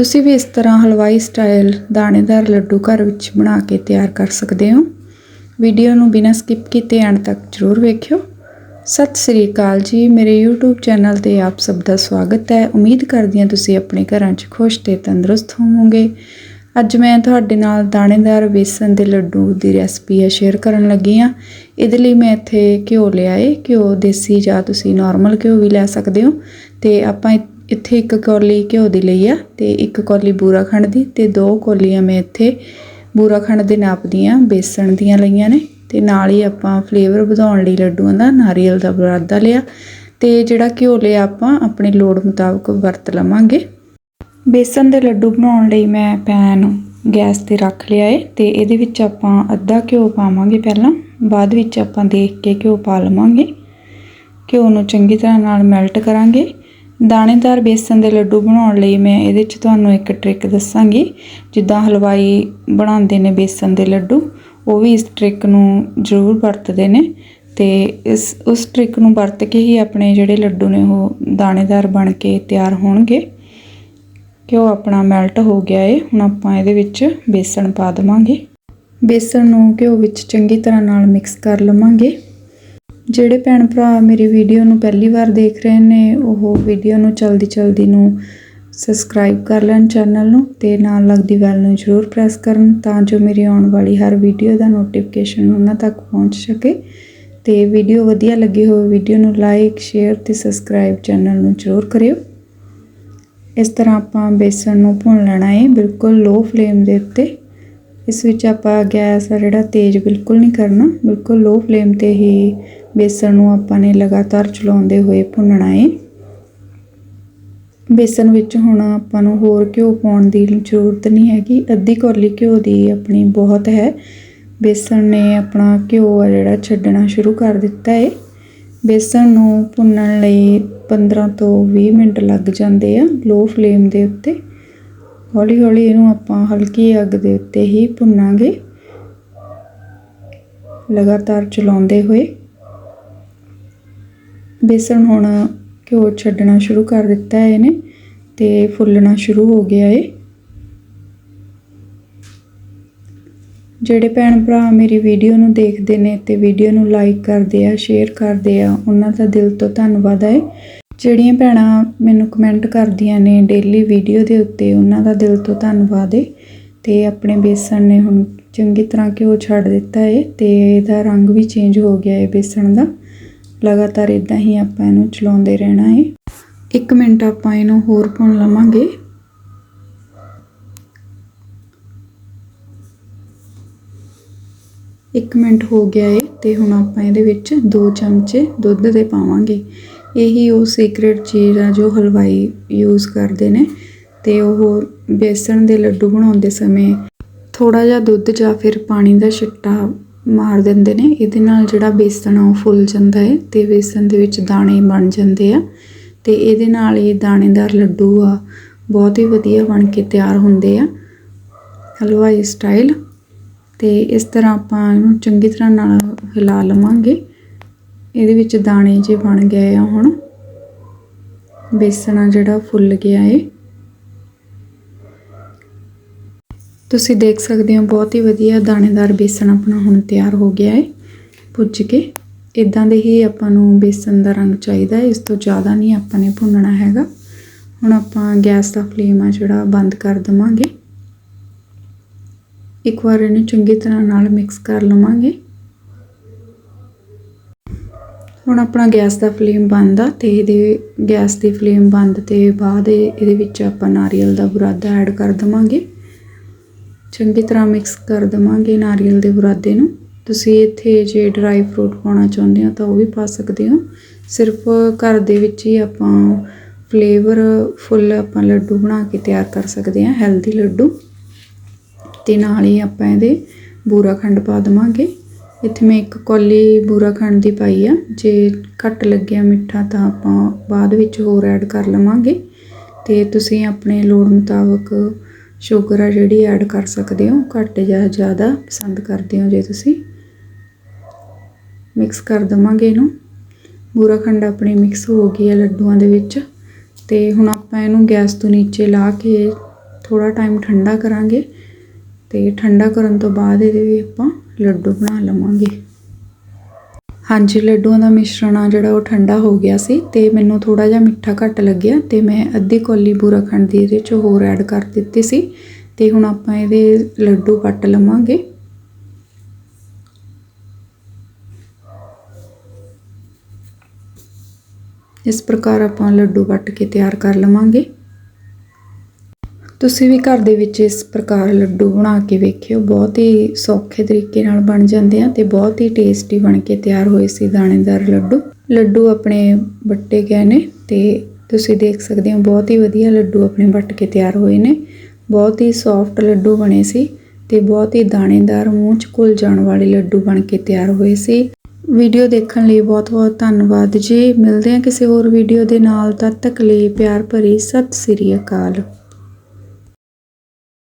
ਤੁਸੀਂ ਵੀ ਇਸ ਤਰ੍ਹਾਂ ਹਲਵਾਈ ਸਟਾਈਲ ਦਾਣੇਦਾਰ ਲੱਡੂ ਘਰ ਵਿੱਚ ਬਣਾ ਕੇ ਤਿਆਰ ਕਰ ਸਕਦੇ ਹੋ। ਵੀਡੀਓ ਨੂੰ ਬਿਨਾਂ ਸਕਿਪ ਕੀਤੇ ਐਂਡ ਤੱਕ ਜ਼ਰੂਰ ਵੇਖਿਓ। ਸਤਿ ਸ੍ਰੀ ਅਕਾਲ ਜੀ, ਮੇਰੇ YouTube ਚੈਨਲ ਤੇ ਆਪ ਸਭ ਦਾ ਸਵਾਗਤ ਹੈ। ਉਮੀਦ ਕਰਦੀ ਹਾਂ ਤੁਸੀਂ ਆਪਣੇ ਘਰਾਂ 'ਚ ਖੁਸ਼ ਤੇ ਤੰਦਰੁਸਤ ਹੋਵੋਗੇ। ਅੱਜ ਮੈਂ ਤੁਹਾਡੇ ਨਾਲ ਦਾਣੇਦਾਰ ਬੇਸਨ ਦੇ ਲੱਡੂ ਦੀ ਰੈਸਪੀ ਹੈ ਸ਼ੇਅਰ ਕਰਨ ਲੱਗੀ ਹਾਂ। ਇਹਦੇ ਲਈ ਮੈਂ ਇੱਥੇ ਘਿਓ ਲਿਆ ਏ ਘਿਓ, ਦੇਸੀ ਜਾਂ ਤੁਸੀਂ ਨਾਰਮਲ ਘਿਓ ਵੀ ਲੈ ਸਕਦੇ ਹੋ। ਤੇ ਆਪਾਂ ਇੱਥੇ ਇੱਕ ਕੌਲੀ ਘਿਓ ਦੀ ਲਈ ਆ ਤੇ ਇੱਕ ਕੌਲੀ ਬੂਰਾ ਖੰਡ ਦੀ ਤੇ ਦੋ ਕੌਲੀਆਂ ਮੈਂ ਇੱਥੇ ਬੂਰਾ ਖੰਡ ਦੇ ਨਾਪ ਦੀਆਂ, ਬੇਸਣ ਦੀਆਂ ਲਈਆਂ ਨੇ ਤੇ ਨਾਲ ਹੀ ਆਪਾਂ ਫਲੇਵਰ ਵਧਾਉਣ ਲਈ ਲੱਡੂਆਂ ਦਾ, ਨਾਰੀਅਲ ਦਾ ਬੁਰਾਦਾ ਲਿਆ ਤੇ ਜਿਹੜਾ ਘਿਓ ਲਿਆ ਆਪਾਂ, ਆਪਣੀ ਲੋੜ ਮੁਤਾਬਕ ਵਰਤ ਲਵਾਂਗੇ। ਬੇਸਣ ਦੇ ਲੱਡੂ ਬਣਾਉਣ ਲਈ ਮੈਂ ਪੈਨ, ਗੈਸ ਤੇ ਰੱਖ ਲਿਆ ਏ ਤੇ ਇਹਦੇ ਵਿੱਚ ਆਪਾਂ ਅੱਧਾ ਘਿਓ ਪਾਵਾਂਗੇ ਪਹਿਲਾਂ, ਬਾਅਦ ਵਿੱਚ ਆਪਾਂ ਦੇਖ ਕੇ ਘਿਓ ਪਾ ਲਵਾਂਗੇ। ਘਿਓ ਨੂੰ ਚੰਗੀ ਤਰ੍ਹਾਂ ਨਾਲ ਮੈਲਟ ਕਰਾਂਗੇ ਦਾਣੇਦਾਰ ਬੇਸਨ ਦੇ ਲੱਡੂ ਬਣਾਉਣ ਲਈ ਮੈਂ ਇਹਦੇ 'ਚ ਤੁਹਾਨੂੰ ਇੱਕ ਟ੍ਰਿਕ ਦੱਸਾਂਗੀ। ਜਿੱਦਾਂ ਹਲਵਾਈ ਬਣਾਉਂਦੇ ਨੇ ਬੇਸਨ ਦੇ ਲੱਡੂ, ਉਹ ਵੀ ਇਸ ਟ੍ਰਿਕ ਨੂੰ ਜ਼ਰੂਰ ਵਰਤਦੇ ਨੇ ਤੇ ਇਸ, ਉਸ ਟ੍ਰਿਕ ਨੂੰ ਵਰਤ ਕੇ ਹੀ ਆਪਣੇ ਜਿਹੜੇ ਲੱਡੂ ਨੇ ਉਹ ਦਾਣੇਦਾਰ ਬਣ ਕੇ ਤਿਆਰ ਹੋਣਗੇ। ਘਿਓ ਆਪਣਾ ਮੈਲਟ ਹੋ ਗਿਆ ਏ, ਹੁਣ ਆਪਾਂ ਇਹਦੇ ਵਿੱਚ ਬੇਸਣ ਪਾ ਦੇਵਾਂਗੇ। ਬੇਸਣ ਨੂੰ ਘਿਓ ਵਿੱਚ ਚੰਗੀ ਤਰ੍ਹਾਂ ਨਾਲ ਮਿਕਸ ਕਰ ਲਵਾਂਗੇ। ਜਿਹੜੇ ਭੈਣ ਭਰਾ ਮੇਰੀ ਵੀਡੀਓ ਨੂੰ ਪਹਿਲੀ ਵਾਰ ਦੇਖ ਰਹੇ ਨੇ, ਉਹ ਵੀਡੀਓ ਨੂੰ ਚਲਦੀ ਚਲਦੀ ਨੂੰ ਸਬਸਕ੍ਰਾਈਬ ਕਰ ਲੈਣ ਚੈਨਲ ਨੂੰ ਤੇ ਨਾਲ ਲੱਗਦੀ ਬੈਲ ਨੂੰ ਜ਼ਰੂਰ ਪ੍ਰੈਸ ਕਰਨ ਤਾਂ ਜੋ ਮੇਰੀ ਆਉਣ ਵਾਲੀ ਹਰ ਵੀਡੀਓ ਦਾ ਨੋਟੀਫਿਕੇਸ਼ਨ ਉਹਨਾਂ ਤੱਕ ਪਹੁੰਚ ਸਕੇ। ਤੇ ਵੀਡੀਓ ਵਧੀਆ ਲੱਗੀ ਹੋਵੇ ਵੀਡੀਓ ਨੂੰ ਲਾਈਕ ਸ਼ੇਅਰ ਤੇ ਸਬਸਕ੍ਰਾਈਬ ਚੈਨਲ ਨੂੰ ਜ਼ਰੂਰ ਕਰਿਓ। ਇਸ ਤਰ੍ਹਾਂ ਆਪਾਂ ਬੇਸਣ ਨੂੰ ਭੁੰਨ ਲੈਣਾ ਹੈ ਬਿਲਕੁਲ ਲੋ ਫਲੇਮ ਦੇ ਉੱਤੇ। ਇਸ ਵਿੱਚ ਆਪਾਂ ਗੈਸ ਆ ਜਿਹੜਾ ਤੇਜ਼ ਬਿਲਕੁਲ ਨਹੀਂ ਕਰਨਾ, ਬਿਲਕੁਲ ਲੋ ਫਲੇਮ ਤੇ ਹੀ ਬੇਸਣ ਨੂੰ ਆਪਾਂ ਨੇ ਲਗਾਤਾਰ ਚਲਾਉਂਦੇ ਹੋਏ ਭੁੰਨਣਾ ਹੈ ਬੇਸਣ ਵਿੱਚ ਹੁਣ ਆਪਾਂ ਨੂੰ ਹੋਰ ਘਿਓ ਪਾਉਣ ਦੀ ਜ਼ਰੂਰਤ ਨਹੀਂ ਹੈਗੀ। ਅੱਧੀ ਕੌਲੀ ਘਿਓ ਦੀ ਆਪਣੀ ਬਹੁਤ ਹੈ। ਬੇਸਣ ਨੇ ਆਪਣਾ ਘਿਓ ਆ ਜਿਹੜਾ ਛੱਡਣਾ ਸ਼ੁਰੂ ਕਰ ਦਿੱਤਾ ਹੈ ਬੇਸਣ ਨੂੰ ਭੁੰਨਣ ਲਈ 15 ਤੋਂ 20 ਮਿੰਟ ਲੱਗ ਜਾਂਦੇ ਆ ਲੋ ਫਲੇਮ ਦੇ ਉੱਤੇ। ਹੌਲੀ ਹੌਲੀ ਇਹਨੂੰ ਆਪਾਂ ਹਲਕੀ ਅੱਗ ਦੇ ਉੱਤੇ ਹੀ ਭੁੰਨਾਂਗੇ। ਲਗਾਤਾਰ ਚਲਾਉਂਦੇ ਹੋਏ। ਬੇਸਣ ਹੁਣ ਘਿਓ ਛੱਡਣਾ ਸ਼ੁਰੂ ਕਰ ਦਿੱਤਾ ਹੈ ਇਹਨੇ ਤੇ ਫੁੱਲਣਾ ਸ਼ੁਰੂ ਹੋ ਗਿਆ ਏ। ਜਿਹੜੇ ਭੈਣ ਭਰਾ ਮੇਰੀ ਵੀਡੀਓ ਨੂੰ ਦੇਖਦੇ ਨੇ ਤੇ ਵੀਡੀਓ ਨੂੰ ਲਾਈਕ ਕਰਦੇ ਆ ਸ਼ੇਅਰ ਕਰਦੇ ਆ, ਉਹਨਾਂ ਦਾ ਦਿਲ ਤੋਂ ਧੰਨਵਾਦ ਹੈ ਜਿਹੜੀਆਂ ਭੈਣਾਂ ਮੈਨੂੰ ਕਮੈਂਟ ਕਰਦੀਆਂ ਨੇ ਡੇਲੀ ਵੀਡੀਓ ਦੇ ਉੱਤੇ, ਉਹਨਾਂ ਦਾ ਦਿਲ ਤੋਂ ਧੰਨਵਾਦ ਹੈ ਤੇ ਆਪਣੇ ਬੇਸਣ ਨੇ ਹੁਣ ਚੰਗੀ ਤਰ੍ਹਾਂ ਘਿਓ ਛੱਡ ਦਿੱਤਾ ਹੈ ਤੇ ਇਹਦਾ ਰੰਗ ਵੀ ਚੇਂਜ ਹੋ ਗਿਆ ਹੈ ਬੇਸਣ ਦਾ। ਲਗਾਤਾਰ ਇਦਾਂ ਹੀ ਆਪਾਂ ਇਹਨੂੰ ਚਲਾਉਂਦੇ ਰਹਿਣਾ ਹੈ। 1 ਮਿੰਟ ਆਪਾਂ ਇਹਨੂੰ ਹੋਰ ਭੁੰਨ ਲਵਾਂਗੇ। ਇੱਕ ਮਿੰਟ ਹੋ ਗਿਆ ਏ ਤੇ ਹੁਣ ਆਪਾਂ ਇਹਦੇ ਵਿੱਚ 2 ਚਮਚੇ ਦੁੱਧ ਦੇ ਪਾਵਾਂਗੇ। ਇਹੀ ਉਹ ਸੀਕ੍ਰੇਟ ਚੀਜ਼ ਆ ਜੋ ਹਲਵਾਈ ਯੂਜ਼ ਕਰਦੇ ਨੇ ਤੇ ਉਹ ਬੇਸਣ ਦੇ ਲੱਡੂ ਬਣਾਉਂਦੇ ਸਮੇਂ ਥੋੜਾ ਜਿਹਾ ਦੁੱਧ ਜਾਂ ਫਿਰ ਪਾਣੀ ਦਾ ਛਿੱਟਾ ਮਾਰ ਦਿੰਦੇ ਨੇ। ਇਹਦੇ ਨਾਲ ਜਿਹੜਾ ਬੇਸਣ ਆ ਉਹ ਫੁੱਲ ਜਾਂਦਾ ਹੈ ਤੇ ਬੇਸਣ ਦੇ ਵਿੱਚ ਦਾਣੇ ਬਣ ਜਾਂਦੇ ਆ। ਤੇ ਇਹਦੇ ਨਾਲ ਇਹ ਦਾਣੇਦਾਰ ਲੱਡੂ ਆ, ਬਹੁਤ ਹੀ ਵਧੀਆ ਬਣ ਕੇ ਤਿਆਰ ਹੁੰਦੇ ਆ। ਹਲਵਾਈ ਸਟਾਈਲ। ਤੇ ਇਸ ਤਰ੍ਹਾਂ ਆਪਾਂ ਇਹਨੂੰ ਚੰਗੀ ਤਰ੍ਹਾਂ ਨਾਲ ਹਿਲਾ ਲਵਾਂਗੇ। ਇਹਦੇ ਵਿੱਚ ਦਾਣੇ ਜੇ ਬਣ ਗਏ ਆ ਹੁਣ। ਬੇਸਣ ਆ ਜਿਹੜਾ ਫੁੱਲ ਗਿਆ ਏ। ਤੁਸੀਂ ਦੇਖ ਸਕਦੇ ਹੋ ਬਹੁਤ ਹੀ ਵਧੀਆ ਦਾਣੇਦਾਰ ਬੇਸਣ ਆਪਣਾ ਹੁਣ ਤਿਆਰ ਹੋ ਗਿਆ ਹੈ ਭੁੱਜ ਕੇ। ਇਦਾਂ ਦੇ ਹੀ ਆਪਾਂ ਨੂੰ ਬੇਸਣ ਦਾ ਰੰਗ ਚਾਹੀਦਾ ਇਸ ਤੋਂ ਜ਼ਿਆਦਾ ਨਹੀਂ ਆਪਾਂ ਨੇ ਭੁੰਨਣਾ ਹੈਗਾ। ਹੁਣ ਆਪਾਂ ਗੈਸ ਦਾ ਫਲੇਮ ਆ ਜਿਹੜਾ ਬੰਦ ਕਰ ਦਵਾਂਗੇ। ਇੱਕ ਵਾਰ ਇਹਨੂੰ ਚੰਗੀ ਤਰ੍ਹਾਂ ਨਾਲ ਮਿਕਸ ਕਰ ਲਵਾਂਗੇ। ਹੁਣ ਆਪਣਾ ਗੈਸ ਦਾ ਫਲੇਮ ਬੰਦ ਆ ਤੇ ਇਹਦੇ ਗੈਸ ਦੀ ਫਲੇਮ ਬੰਦ ਤੇ ਬਾਅਦ ਇਹਦੇ ਵਿੱਚ ਆਪਾਂ ਨਾਰੀਅਲ ਦਾ ਬੁਰਾਦਾ ਐਡ ਕਰ ਦਵਾਂਗੇ। ਚੰਗੀ ਤਰ੍ਹਾਂ ਮਿਕਸ ਕਰ ਦਵਾਂਗੇ ਨਾਰੀਅਲ ਦੇ ਬੁਰਾਦੇ ਨੂੰ। ਤੁਸੀਂ ਇੱਥੇ ਜੇ ਡਰਾਈ ਫਰੂਟ ਪਾਉਣਾ ਚਾਹੁੰਦੇ ਹੋ ਤਾਂ ਉਹ ਵੀ ਪਾ ਸਕਦੇ ਹੋ। ਸਿਰਫ ਘਰ ਦੇ ਵਿੱਚ ਹੀ ਆਪਾਂ ਫਲੇਵਰ ਫੁੱਲ ਆਪਾਂ ਲੱਡੂ ਬਣਾ ਕੇ ਤਿਆਰ ਕਰ ਸਕਦੇ ਹਾਂ ਹੈਲਦੀ ਲੱਡੂ। ਤੇ ਨਾਲ ਹੀ ਆਪਾਂ ਇਹਦੇ ਬੂਰਾ ਖੰਡ ਪਾ ਦਵਾਂਗੇ। ਇੱਥੇ ਮੈਂ ਇੱਕ ਕੌਲੀ ਬੂਰਾ ਖੰਡ ਦੀ ਪਾਈ ਆ। ਜੇ ਘੱਟ ਲੱਗਿਆ ਮਿੱਠਾ ਤਾਂ ਆਪਾਂ ਬਾਅਦ ਵਿੱਚ ਹੋਰ ਐਡ ਕਰ ਲਵਾਂਗੇ। ਤੇ ਤੁਸੀਂ ਆਪਣੇ ਲੋੜ ਮੁਤਾਬਕ ਸ਼ੂਗਰ ਆ ਜਿਹੜੀ ਐਡ ਕਰ ਸਕਦੇ ਹੋ, ਘੱਟ ਜਾਂ ਜ਼ਿਆਦਾ ਪਸੰਦ ਕਰਦੇ ਹੋ ਜੇ ਤੁਸੀਂ। ਮਿਕਸ ਕਰ ਦਵਾਂਗੇ ਇਹਨੂੰ। ਬੂਰਾ ਖੰਡ ਆਪਣੀ ਮਿਕਸ ਹੋ ਗਈ ਹੈ ਲੱਡੂਆਂ ਦੇ ਵਿੱਚ। ਤੇ ਹੁਣ ਆਪਾਂ ਇਹਨੂੰ ਗੈਸ ਤੋਂ ਨੀਚੇ ਲਾ ਕੇ ਥੋੜਾ ਟਾਈਮ ਠੰਡਾ ਕਰਾਂਗੇ। ਤੇ ਠੰਡਾ ਕਰਨ ਤੋਂ ਬਾਅਦ ਇਹਦੇ ਵੀ ਆਪਾਂ ਲੱਡੂ ਬਣਾ ਲਵਾਂਗੇ। ਹਾਂਜੀ, ਲੱਡੂਆਂ ਦਾ ਮਿਸ਼ਰਣ ਆ ਜਿਹੜਾ ਉਹ ਠੰਡਾ ਹੋ ਗਿਆ ਸੀ ਤੇ ਮੈਨੂੰ ਥੋੜਾ ਜਿਹਾ ਮਿੱਠਾ ਘੱਟ ਲੱਗਿਆ ਤੇ ਮੈਂ ਅੱਧੀ ਕੌਲੀ ਬੂਰਾ ਖੰਡ ਦੀ ਇਹਦੇ ਚ ਹੋਰ ਐਡ ਕਰ ਦਿੱਤੀ ਸੀ ਤੇ ਹੁਣ ਆਪਾਂ ਇਹਦੇ ਲੱਡੂ ਕੱਟ ਲਵਾਂਗੇ। ਇਸ ਪ੍ਰਕਾਰ ਆਪਾਂ ਲੱਡੂ ਕੱਟ ਕੇ ਤਿਆਰ ਕਰ ਲਵਾਂਗੇ। ਤੁਸੀਂ ਵੀ ਘਰ ਦੇ ਵਿੱਚ ਇਸ ਪ੍ਰਕਾਰ ਲੱਡੂ ਬਣਾ ਕੇ ਵੇਖਿਓ, ਬਹੁਤ ਹੀ ਸੌਖੇ ਤਰੀਕੇ ਨਾਲ ਬਣ ਜਾਂਦੇ ਆ ਤੇ ਬਹੁਤ ਹੀ ਟੇਸਟੀ ਬਣ ਕੇ ਤਿਆਰ ਹੋਏ ਸੀ ਦਾਣੇਦਾਰ ਲੱਡੂ। ਲੱਡੂ ਆਪਣੇ ਵੱਟੇ ਗਏ ਨੇ ਤੇ ਤੁਸੀਂ ਦੇਖ ਸਕਦੇ ਹੋ ਬਹੁਤ ਹੀ ਵਧੀਆ ਲੱਡੂ ਆਪਣੇ ਵੱਟ ਕੇ ਤਿਆਰ ਹੋਏ ਨੇ। ਬਹੁਤ ਹੀ ਸੌਫਟ ਲੱਡੂ ਬਣੇ ਸੀ ਤੇ ਬਹੁਤ ਹੀ ਦਾਣੇਦਾਰ ਮੂੰਹ 'ਚ ਘੁਲ ਜਾਣ ਵਾਲੇ ਲੱਡੂ ਬਣ ਕੇ ਤਿਆਰ ਹੋਏ ਸੀ। ਵੀਡੀਓ ਦੇਖਣ ਲਈ ਬਹੁਤ ਬਹੁਤ ਧੰਨਵਾਦ ਜੀ। ਮਿਲਦੇ ਹਾਂ ਕਿਸੇ ਹੋਰ ਵੀਡੀਓ ਦੇ ਨਾਲ, ਤਦ ਤੱਕ ਲਈ ਪਿਆਰ ਭਰੀ ਸਤਿ ਸ੍ਰੀ ਅਕਾਲ।